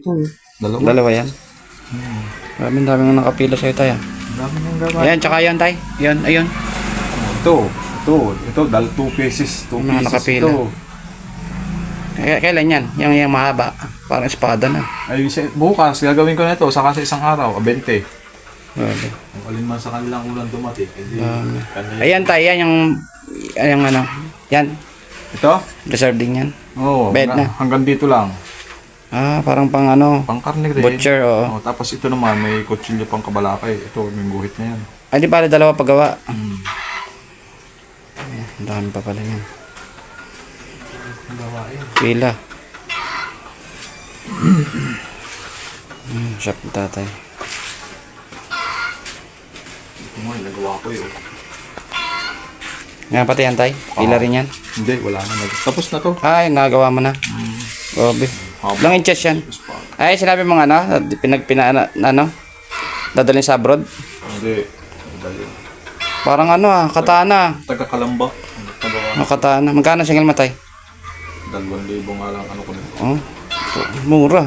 Ito, dalawa. Dalawa yan. Maraming daming nakapila sa'yo tayo. Ang dami nang gawa. Ayan, tsaka yan tay. Yan, ayun. Ito, ito, ito, dal 2 pieces, 2 Mga pieces nakapila. ito. Kaya, kailan yan? Yung, yung mahaba. Parang espada na. Ay, sa- bukas, gagawin ko na ito, saka sa isang araw, 20. Wala. Kung alin man sa kanilang ulan dumating, kanila. Ayan tay, yan yung, yung ano. Yan, Ito? reserve din yan. Oo, Bed hanggang, na. hanggang dito lang. Ah, parang pang ano. Pangkarne rin. Butcher, oo. Oh, tapos ito naman, may kutsilyo pang kabalakay. Ito, may guhit na yan. Ay, di pala dalawa paggawa. Hmm. Ang dami pa pala yan. Pila. Hmm, shop ni tatay. Ito nga, nagawa ko yun. Nga pati yan tay. Pila rin yan. Hindi, wala na. Tapos na to. Ay, nagawa mo na. Grabe. Ilang inches yan? Ay, sinabi mo nga ano, pinag, pina, ano, dadalhin sa abroad. Hindi. Dali. Parang ano ah, katana. Taga-kalamba. Nagawa. Ano katana? Magkano single matay? Dalawang libo nga lang ano ko nito. Oh, mura.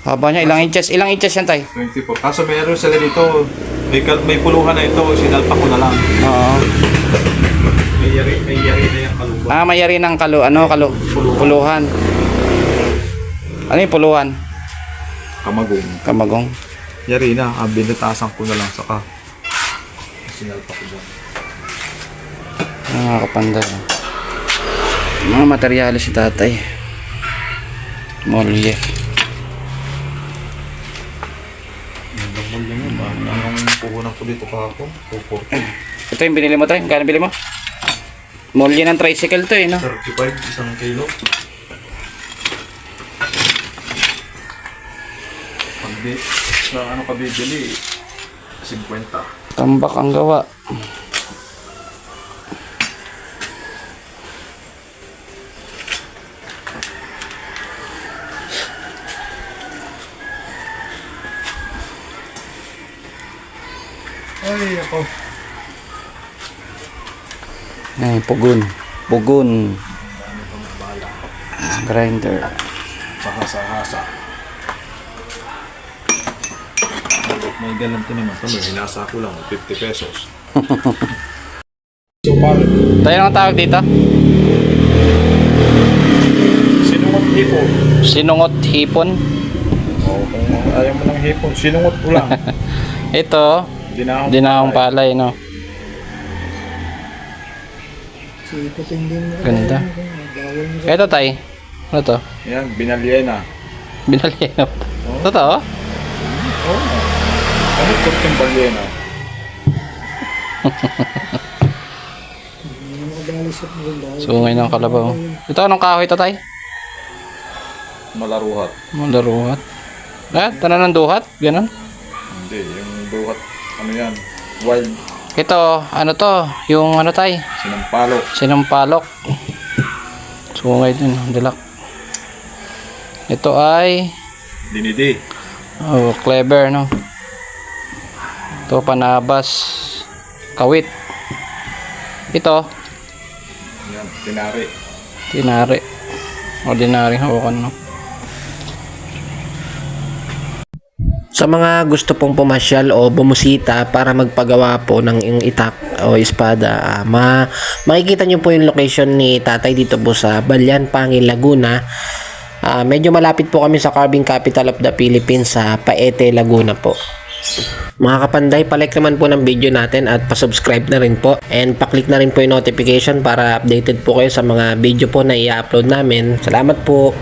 Haba niya, ilang inches? Ilang inches yan tay? 24. Kaso meron sila dito. May, may puluhan na ito. Sinalpa ko na lang. Oo. May yari, may yari na yung kaluba. Ah, mayari ng kalu, ano, kalu, puluhan. Ano yung puluhan? Kamagong. Kamagong. Yari na. Ah, binutasan ko na lang. Saka sinalpa ko dyan. Ano mga kapanda. Mga materyales si tatay. Molye. Lang yun. Ang ang puhunan ko dito kahapon. 240. Ito yung binili mo tayo. Magkano bili mo? Molye ng tricycle to eh, no? 35. Isang kilo. Di, sa ano ka bibili, 50. Tambak ang gawa. Ay, ako. Ay, pugun. Pugun. Grinder. Pahasa-hasa. May ganito naman. May hinasa ko lang. 50 pesos. so, pare, Tayo ang tawag dito? sinungot hipon. Sinungot hipon. Oo, kung ayaw mo ng hipon, sinungot ko lang. Ito, Dinahong dinahong palay, no? Ganda. Ito, tay. Ano to? Yan, binalyena. Binali na. Totoo? Ano ito yung balyena? Sungay ng kalabaw. Ito, anong kahoy ito, tay? Malaruhat. Malaruhat. Ah, tanan ng duhat? Ganon? Hindi, yung buhat, ano yan, wild Ito, ano to? Yung ano, tay? sinampalok. Sinampalok. Sungay din, dilak. Ito ay Dinidi. oh, clever, no? Ito, panabas. Kawit. Ito, Yan, tinari. tinari. Ordinary hawakan, no? Sa mga gusto pong pumasyal o bumusita para magpagawa po ng yung itak o espada, ah, ma makikita nyo po yung location ni tatay dito po sa Balyan, Pangil, Laguna. Ah, medyo malapit po kami sa carving capital of the Philippines sa Paete, Laguna po. Mga kapanday, palike naman po ng video natin at pasubscribe na rin po. And paklik na rin po yung notification para updated po kayo sa mga video po na i-upload namin. Salamat po!